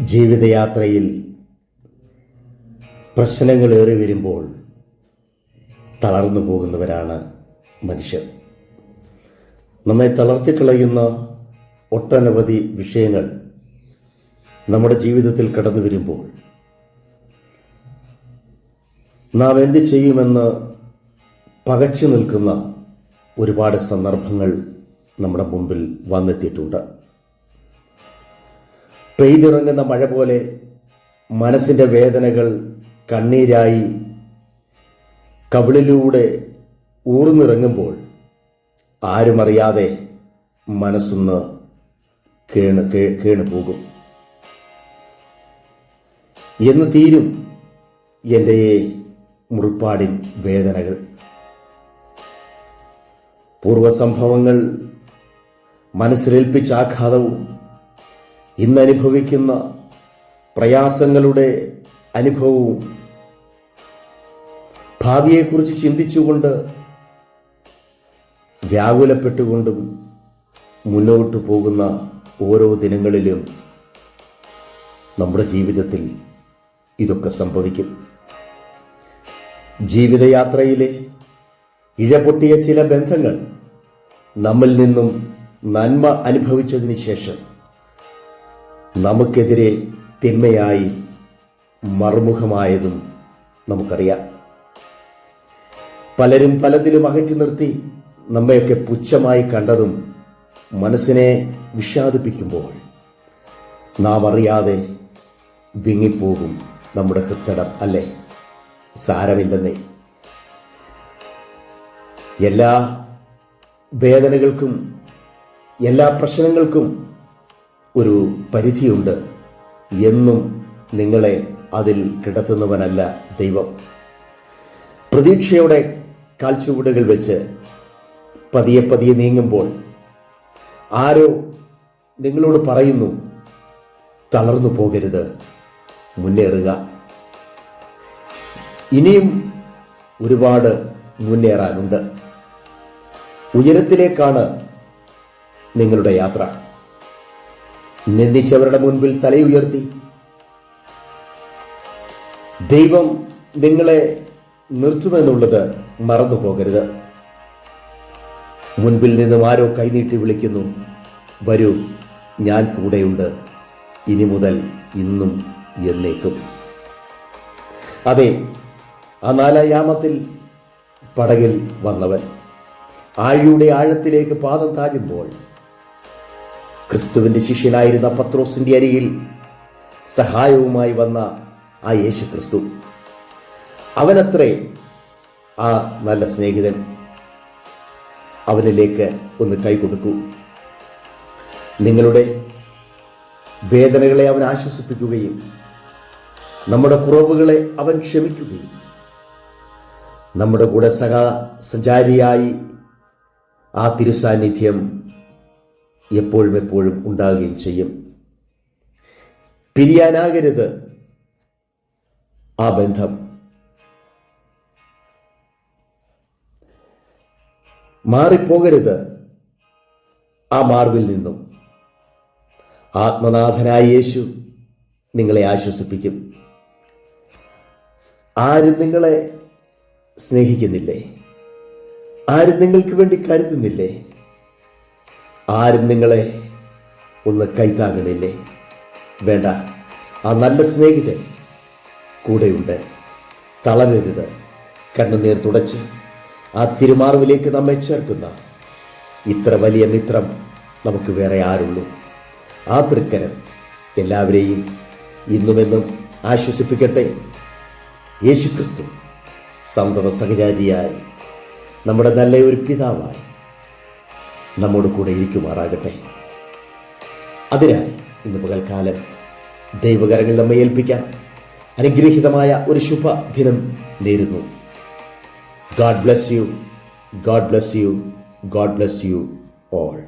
ജീവിതയാത്രയിൽ പ്രശ്നങ്ങൾ പ്രശ്നങ്ങളേറി വരുമ്പോൾ തളർന്നു പോകുന്നവരാണ് മനുഷ്യർ. നമ്മെ തളർത്തിക്കളയുന്ന ഒട്ടനവധി വിഷയങ്ങൾ നമ്മുടെ ജീവിതത്തിൽ കടന്നു വരുമ്പോൾ നാം എന്ത് ചെയ്യുമെന്ന് പകച്ചു നിൽക്കുന്ന ഒരുപാട് സന്ദർഭങ്ങൾ നമ്മുടെ മുമ്പിൽ വന്നെത്തിയിട്ടുണ്ട്. പെയ്തിറങ്ങുന്ന മഴ പോലെ മനസ്സിന്റെ വേദനകൾ കണ്ണീരായി കവിളിലൂടെ ഊർന്നിറങ്ങുമ്പോൾ ആരുമറിയാതെ മനസ്സൊന്ന് കേണ് കേ- കേണു പോകും. എന്ന് തീരും എന്റെ മുറിപ്പാടിൻ വേദനകൾ. പൂർവസംഭവങ്ങൾ മനസ്സിലേൽപ്പിച്ച ആഘാതവും ഇന്ന് അനുഭവിക്കുന്ന പ്രയാസങ്ങളുടെ അനുഭവവും ഭാവിയെക്കുറിച്ച് ചിന്തിച്ചുകൊണ്ട് വ്യാകുലപ്പെട്ടുകൊണ്ടും മുന്നോട്ട് പോകുന്ന ഓരോ ദിനങ്ങളിലും നമ്മുടെ ജീവിതത്തിൽ ഇതൊക്കെ സംഭവിക്കും. ജീവിതയാത്രയിലെ ഇഴപൊട്ടിയ ചില ബന്ധങ്ങൾ നമ്മിൽ നിന്നും നന്മ അനുഭവിച്ചതിന് ശേഷം നമുക്കെതിരെ തിന്മയായി മറുമുഖമായതും നമുക്കറിയാം. പലരും പലതിലും അകറ്റി നിർത്തി നമ്മയൊക്കെ പുച്ഛമായി കണ്ടതും മനസ്സിനെ വിഷാദിപ്പിക്കുമ്പോൾ നാം അറിയാതെ വിങ്ങിപ്പോകും നമ്മുടെ ഹൃത്തടം അല്ലേ? സാരമില്ലെന്നേ. എല്ലാ വേദനകൾക്കും എല്ലാ പ്രശ്നങ്ങൾക്കും ഒരു പരിധിയുണ്ട്. എന്നും നിങ്ങളെ അതിൽ കിടത്തുന്നവനല്ല ദൈവം. പ്രതീക്ഷയുടെ കാൽച്ചുവടുകൾ വെച്ച് പതിയെ പതിയെ നീങ്ങുമ്പോൾ ആരോ നിങ്ങളോട് പറയുന്നു തളർന്നു പോകരുത് മുന്നേറുക. ഇനിയും ഒരുപാട് മുന്നേറാനുണ്ട്. ഉയരത്തിലേക്കാണ് നിങ്ങളുടെ യാത്ര. നിന്ദിച്ചവരുടെ മുൻപിൽ തലയുയർത്തി ദൈവം നിങ്ങളെ നിർത്തുമെന്നുള്ളത് മറന്നു പോകരുത് മുൻപിൽ നിന്നും ആരോ കൈനീട്ടി വിളിക്കുന്നു. വരൂ ഞാൻ കൂടെയുണ്ട്. ഇനി മുതൽ ഇന്നും എന്നേക്കും. അതെ ആ നാലായാമത്തിൽ പടകിൽ വന്നവൻ. ആഴിയുടെ ആഴത്തിലേക്ക് പാദം താഴുമ്പോൾ ക്രിസ്തുവിന്റെ ശിഷ്യനായിരുന്ന പത്രോസിന്റെ അരികിൽ സഹായവുമായി വന്ന ആ യേശു ക്രിസ്തു അവനത്രേ ആ നല്ല സ്നേഹിതൻ. അവനിലേക്ക് ഒന്ന് കൈ കൊടുക്കൂ. നിങ്ങളുടെ വേദനകളെ അവൻ ആശ്വസിപ്പിക്കുകയും നമ്മുടെ കുറവുകളെ അവൻ ക്ഷമിക്കുകയും നമ്മുടെ കൂടെ സഹ സഞ്ചാരിയായി ആ തിരുസാന്നിധ്യം എപ്പോഴും എപ്പോഴും ഉണ്ടാകുകയും ചെയ്യും. പിരിയാനാകരുത് ആ ബന്ധം. മാറിപ്പോകരുത് ആ മാർവിൽ നിന്നും. ആത്മനാഥനായ യേശു നിങ്ങളെ ആശ്വസിപ്പിക്കും. ആരും നിങ്ങളെ സ്നേഹിക്കുന്നില്ലേ? ആരും നിങ്ങൾക്ക് വേണ്ടി കരുതുന്നില്ലേ? ആരും നിങ്ങളെ ഒന്ന് കൈത്താകുന്നില്ലേ വേണ്ട. ആ നല്ല സ്നേഹിതൻ കൂടെയുണ്ട്. തളരരുത്. കണ്ണുനീർ തുടച്ച് ആ തിരുമാർവിലേക്ക് നമ്മെ ചേർക്കുന്ന ഇത്ര വലിയ മിത്രം നമുക്ക് വേറെ ആരുള്ളൂ. ആ തൃക്കരം എല്ലാവരെയും ഇന്നുമെന്നും ആശ്വസിപ്പിക്കട്ടെ. യേശുക്രിസ്തു സന്തത സഹചാരിയായി നമ്മുടെ നല്ല ഒരു പിതാവായി. നമ്മോട് കൂടെ ഇരിക്കുമാറാകട്ടെ. അതിനായി ഇന്ന് പകൽക്കാലം ദൈവകരങ്ങൾ നമ്മെ ഏൽപ്പിക്കാൻ അനുഗ്രഹീതമായ ഒരു ശുഭ ദിനം നേരുന്നു. God bless you God bless you God bless you all